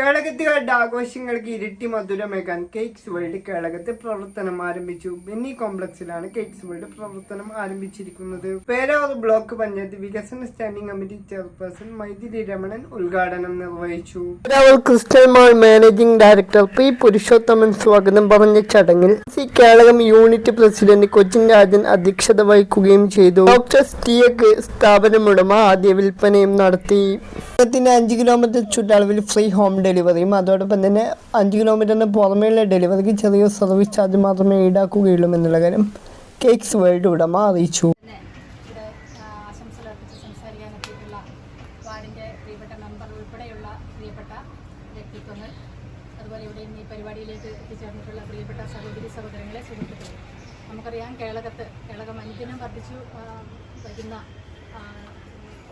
കേളകത്തുകാരുടെ ആഘോഷങ്ങൾക്ക് ഇരട്ടി മധുരമേകാൻ cakes world കേളകത്ത് പ്രവർത്തനം ആരംഭിച്ചു. ബെന്നി കോംപ്ലക്സിലാണ് കേക്സ് വേൾഡ് പ്രവർത്തനം ആരംഭിച്ചിരിക്കുന്നത്. പേരാവൂർ ബ്ലോക്ക് പഞ്ചായത്ത് വികസന standing committee chairperson Mythili Ramanan ഉദ്ഘാടനം നിർവഹിച്ചു. Peravoor crystal mall managing director P Purushothaman സ്വാഗതം പറഞ്ഞ ചടങ്ങിൽ C Kelakam unit president Cochin Rajan അധ്യക്ഷത വഹിക്കുകയും ചെയ്തു. ഡോക്ടർ ടിയക്ക് സ്ഥാപനമുടമ ആദ്യ വിൽപ്പനയും നടത്തി. ത്തിന് അഞ്ച് കിലോമീറ്റർ ചുറ്റളവിൽ ഫ്രീ ഹോം ഡെലിവറിയും അതോടൊപ്പം തന്നെ അഞ്ച് കിലോമീറ്ററിന് പുറമേയുള്ള ഡെലിവറിക്ക് ചെറിയ സർവീസ് ചാർജ് മാത്രമേ ഈടാക്കുകയുള്ളൂ എന്നുള്ള കാര്യം കേക്ക്സ് വേൾഡ് ഉടമ അറിയിച്ചു. അതുപോലെ ഇവിടെ ഈ പ്രിയപ്പെട്ട സഹോദരി സഹോദരങ്ങളെ സുഹൃത്തുക്കളെ. നമുക്കറിയാം കേളകത്ത് കേളകം അനുദിനം വർദ്ധിച്ചു വരുന്ന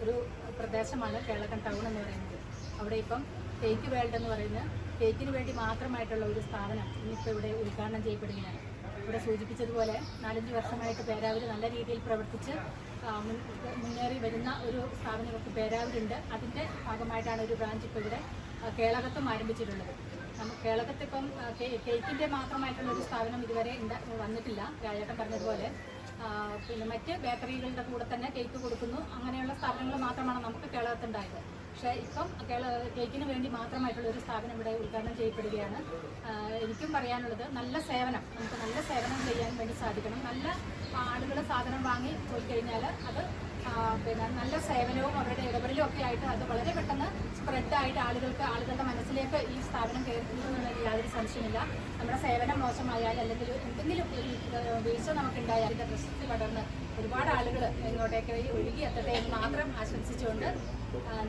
ഒരു പ്രദേശമാണ് കേളക്കൻ ടൗൺ എന്ന് പറയുന്നത്. അവിടെ ഇപ്പം കേക്ക് വേൾഡ് എന്ന് പറയുന്ന കേക്കിന് വേണ്ടി മാത്രമായിട്ടുള്ള ഒരു സ്ഥാപനം ഇന്നിപ്പോൾ ഇവിടെ ഉദ്ഘാടനം ചെയ്യപ്പെടുകയാണ്. ഇവിടെ സൂചിപ്പിച്ചതുപോലെ നാലഞ്ച് വർഷമായിട്ട് പേരാവൂർ നല്ല രീതിയിൽ പ്രവർത്തിച്ച് മുന്നേറി വരുന്ന ഒരു സ്ഥാപനങ്ങൾക്ക് പേരാവൂരുണ്ട്. അതിന്റെ ഭാഗമായിട്ടാണ് ഒരു ബ്രാഞ്ച് ഇപ്പോൾ ഇവിടെ കേളകത്തും ആരംഭിച്ചിട്ടുള്ളത് നമുക്ക് കേളകത്തിപ്പം കേക്കിന്റെ മാത്രമായിട്ടുള്ള ഒരു സ്ഥാപനം ഇതുവരെ വന്നിട്ടില്ല. രാജേട്ടൻ പറഞ്ഞതുപോലെ പിന്നെ മറ്റ് ബേക്കറികളുടെ കൂടെ തന്നെ കേക്ക് കൊടുക്കുന്നു. അങ്ങനെയുള്ള സ്ഥാപനങ്ങൾ മാത്രമാണ് നമുക്ക് കേരളത്തിലുണ്ടായത്. പക്ഷേ ഇപ്പം കേക്കിന് വേണ്ടി മാത്രമായിട്ടുള്ള ഒരു സ്ഥാപനം ഇവിടെ ഉദ്ഘാടനം ചെയ്യപ്പെടുകയാണ്. എനിക്കും പറയാനുള്ളത് നല്ല സേവനം. നമുക്ക് നല്ല സേവനം ചെയ്യാൻ വേണ്ടി സാധിക്കണം. നല്ല ആളുകൾ സാധനം വാങ്ങി പോയി കഴിഞ്ഞാൽ അത് പിന്നെ നല്ല സേവനവും അവരുടെ ഇടപെടലും ഒക്കെ ആയിട്ട് അത് വളരെ പെട്ടെന്ന് സ്പ്രെഡായിട്ട് ആളുകൾക്ക് ആളുകളുടെ മനസ്സിലേക്ക് ഈ സ്ഥാപനം കയറുന്നു കയറുന്നതിൽ യാതൊരു സംശയമില്ല നമ്മുടെ സേവനം മോശമായാൽ അല്ലെങ്കിൽ എന്തെങ്കിലും വീഴ്ച നമുക്കുണ്ടായി. അതിന്റെ പ്രശസ്തി പടർന്ന് ഒരുപാട് ആളുകൾ ഇങ്ങോട്ടേക്ക് ഒഴുകി എത്തട്ടെ എന്ന് മാത്രം ആശംസിച്ചുകൊണ്ട്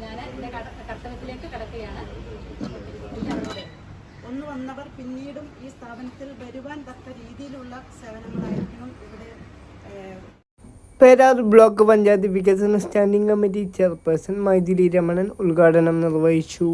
ഞാൻ എന്റെ കർത്തവ്യത്തിലേക്ക് കടക്കുകയാണ്. ഒന്ന് വന്നവർ പിന്നീടും ഈ സ്ഥാപനത്തിൽ വരുവാൻ തക്ക രീതിയിലുള്ള സേവനങ്ങളായിരിക്കണം ഇവിടെ പേരാർ ബ്ലോക്ക് പഞ്ചായത്ത് വികസന standing committee chairperson Mythili Ramanan ഉദ്ഘാടനം നിർവഹിച്ചു.